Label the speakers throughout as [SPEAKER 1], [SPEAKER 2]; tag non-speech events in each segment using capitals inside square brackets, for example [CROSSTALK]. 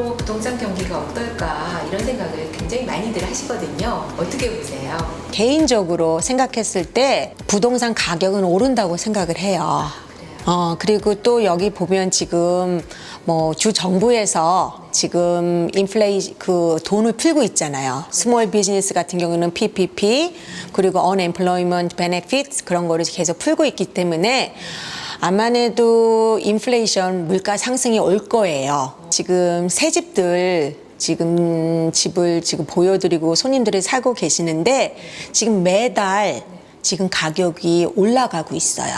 [SPEAKER 1] 부동산 경기가 어떨까 이런 생각을 굉장히 많이들 하시거든요. 어떻게 보세요?
[SPEAKER 2] 개인적으로 생각했을 때 부동산 가격은 오른다고 생각을 해요. 어, 그리고 또 여기 보면 지금 뭐 주 정부에서 지금 인플레이 그 돈을 풀고 있잖아요. 스몰 비즈니스 같은 경우는 PPP 그리고 unemployment benefits 그런 거를 계속 풀고 있기 때문에 아마도 인플레이션 물가 상승이 올 거예요. 지금 새 집들 지금 집을 지금 보여드리고 손님들이 살고 계시는데 지금 매달 지금 가격이 올라가고 있어요.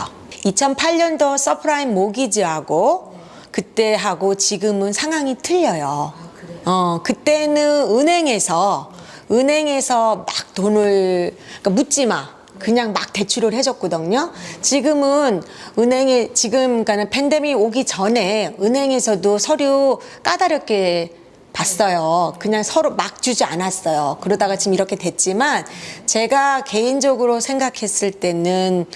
[SPEAKER 2] 2008년도 서프라임 모기지하고 그때하고 지금은 상황이 틀려요. 어, 그때는 은행에서 은행에서 막 돈을 그러니까 묻지 마. 그냥 막 대출을 해줬거든요. 지금은 은행에 지금 그러니까 팬데믹 오기 전에 은행에서도 서류 까다롭게 봤어요. 그냥 서로 막 주지 않았어요. 그러다가 지금 이렇게 됐지만 제가 개인적으로 생각했을 때는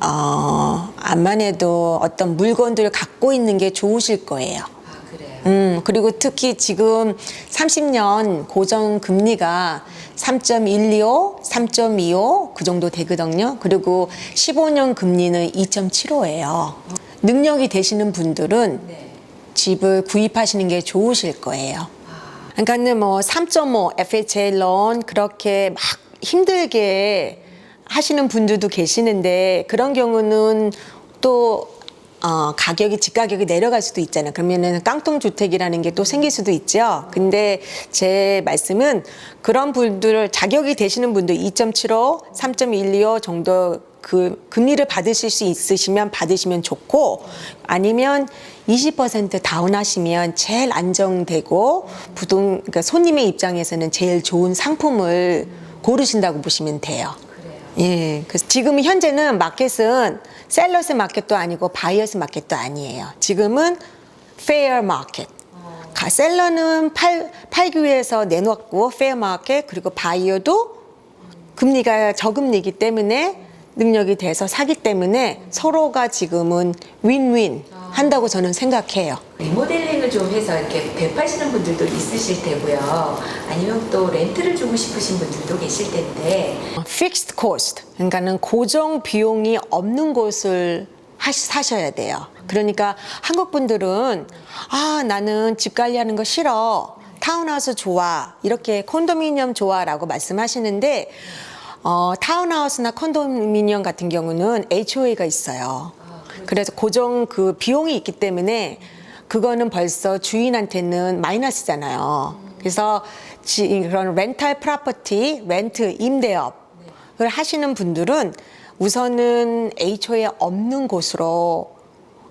[SPEAKER 2] 어, 암만 해도 어떤 물건들을 갖고 있는 게 좋으실 거예요. 음, 그리고 특히 지금 30년 고정 금리가 3.125, 3.25 그 정도 되거든요. 그리고 15년 금리는 2.75예요. 능력이 되시는 분들은
[SPEAKER 1] 네.
[SPEAKER 2] 집을 구입하시는 게 좋으실 거예요. 그러니까는 뭐 3.5 FHA 론 그렇게 막 힘들게 하시는 분들도 계시는데 그런 경우는 또 어, 가격이 집 가격이 내려갈 수도 있잖아요. 그러면은 깡통 주택이라는 게 또 생길 수도 있죠. 근데 제 말씀은 그런 분들 자격이 되시는 분들 2.75, 3.125 정도 그 금리를 받으실 수 있으시면 받으시면 좋고 아니면 20% 다운하시면 제일 안정되고 부동 그러니까 손님의 입장에서는 제일 좋은 상품을 고르신다고 보시면 돼요.
[SPEAKER 1] 그래요.
[SPEAKER 2] 예. 그래서 지금 현재는 마켓은 셀러스 마켓도 아니고 바이어스 마켓도 아니에요. 지금은 페어 마켓. 가- 셀러는 팔, 팔기 위해서 내놓았고 페어 마켓 그리고 바이어도 금리가 저금리이기 때문에 능력이 돼서 사기 때문에 서로가 지금은 윈윈 한다고 저는 생각해요.
[SPEAKER 1] 리모델링을 좀 해서 이렇게 배파시는 분들도 있으실 테고요. 아니면 또 렌트를 주고 싶으신 분들도 계실 텐데
[SPEAKER 2] fixed cost 그러니까는 고정 비용이 없는 곳을 하시, 사셔야 돼요. 그러니까 한국 분들은 아 나는 집 관리하는 거 싫어 타운하우스 좋아 이렇게 콘도미니엄 좋아라고 말씀하시는데 어, 타운하우스나 콘도미니엄 같은 경우는 HOA가 있어요. 그래서 고정 그 비용이 있기 때문에 그거는 벌써 주인한테는 마이너스잖아요. 그래서 지, 그런 렌탈 프로퍼티, 렌트 임대업을 하시는 분들은 우선은 HO에 없는 곳으로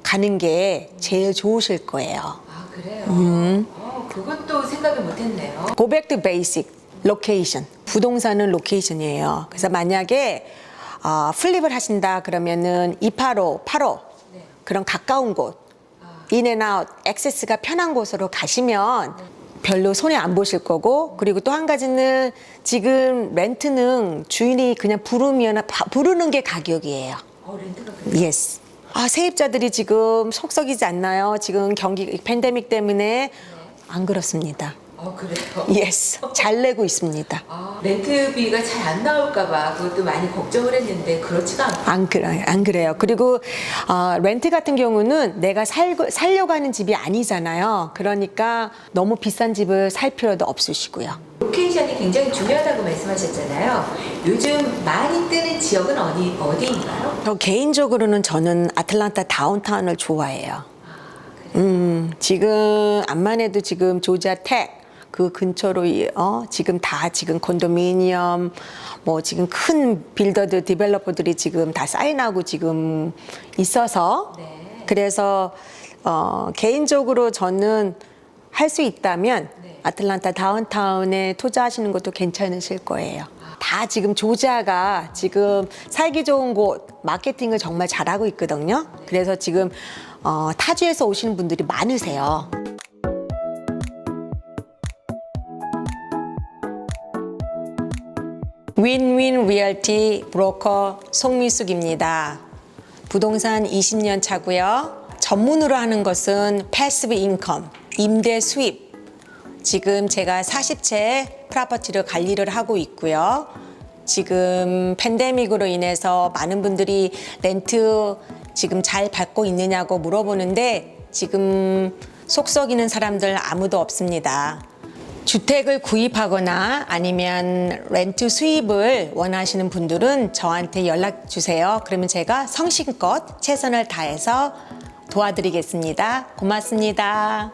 [SPEAKER 2] 가는 게 제일 좋으실 거예요.
[SPEAKER 1] 아 그래요. 어, 그것도 생각을 못했네요.
[SPEAKER 2] Go back to basic, location. 부동산은 로케이션이에요. 그래서 만약에 어, 플립을 하신다 그러면은 285, 85
[SPEAKER 1] 네.
[SPEAKER 2] 그런 가까운 곳, 인앤아웃, 액세스가 편한 곳으로 가시면 별로 손해 안 보실 거고 그리고 또 한 가지는 지금 렌트는 주인이 그냥 부르면 바- 부르는 게 가격이에요.
[SPEAKER 1] 어.
[SPEAKER 2] 예스. 아 세입자들이 지금 속썩이지 않나요? 지금 경기 팬데믹 때문에 안 그렇습니다.
[SPEAKER 1] 어 그래요. [LAUGHS]
[SPEAKER 2] 예스. 잘 내고 있습니다.
[SPEAKER 1] 아, 렌트비가 잘 안 나올까봐 그것도 많이 걱정을 했는데 그렇지가 않고
[SPEAKER 2] 안 그래 안 그래요. 그리고 어, 렌트 같은 경우는 내가 살고 살려고 하는 집이 아니잖아요. 그러니까 너무 비싼 집을 살 필요도 없으시고요.
[SPEAKER 1] 로케이션이 굉장히 중요하다고 말씀하셨잖아요. 요즘 많이 뜨는 지역은 어디 어디인가요?
[SPEAKER 2] 저 개인적으로는 저는 아틀란타 다운타운을 좋아해요. 음, 지금 암만 해도 지금 조지아 텍 그 근처로 이- 어 지금 다 지금 콘도미니엄 뭐 지금 큰 빌더들 디벨로퍼들이 지금 다 사인하고 지금 있어서
[SPEAKER 1] 네.
[SPEAKER 2] 그래서 어 개인적으로 저는 할 수 있다면
[SPEAKER 1] 네.
[SPEAKER 2] 아틀란타 다운타운에 투자하시는 것도 괜찮으실 거예요. 다 지금 조지아가 지금 살기 좋은 곳 마케팅을 정말 잘하고 있거든요. 그래서 지금 어, 타주에서 오시는 분들이 많으세요. 윈윈 리얼티 브로커 송미숙입니다. 부동산 20년 차고요. 전문으로 하는 것은 패시브 인컴, 임대 수입, 지금 제가 40채 프라퍼티를 관리를 하고 있고요. 지금 팬데믹으로 인해서 많은 분들이 렌트 지금 잘 받고 있느냐고 물어보는데 지금 속 썩이는 사람들 아무도 없습니다. 주택을 구입하거나 아니면 렌트 수입을 원하시는 분들은 저한테 연락 주세요. 그러면 제가 성심껏 최선을 다해서 도와드리겠습니다. 고맙습니다.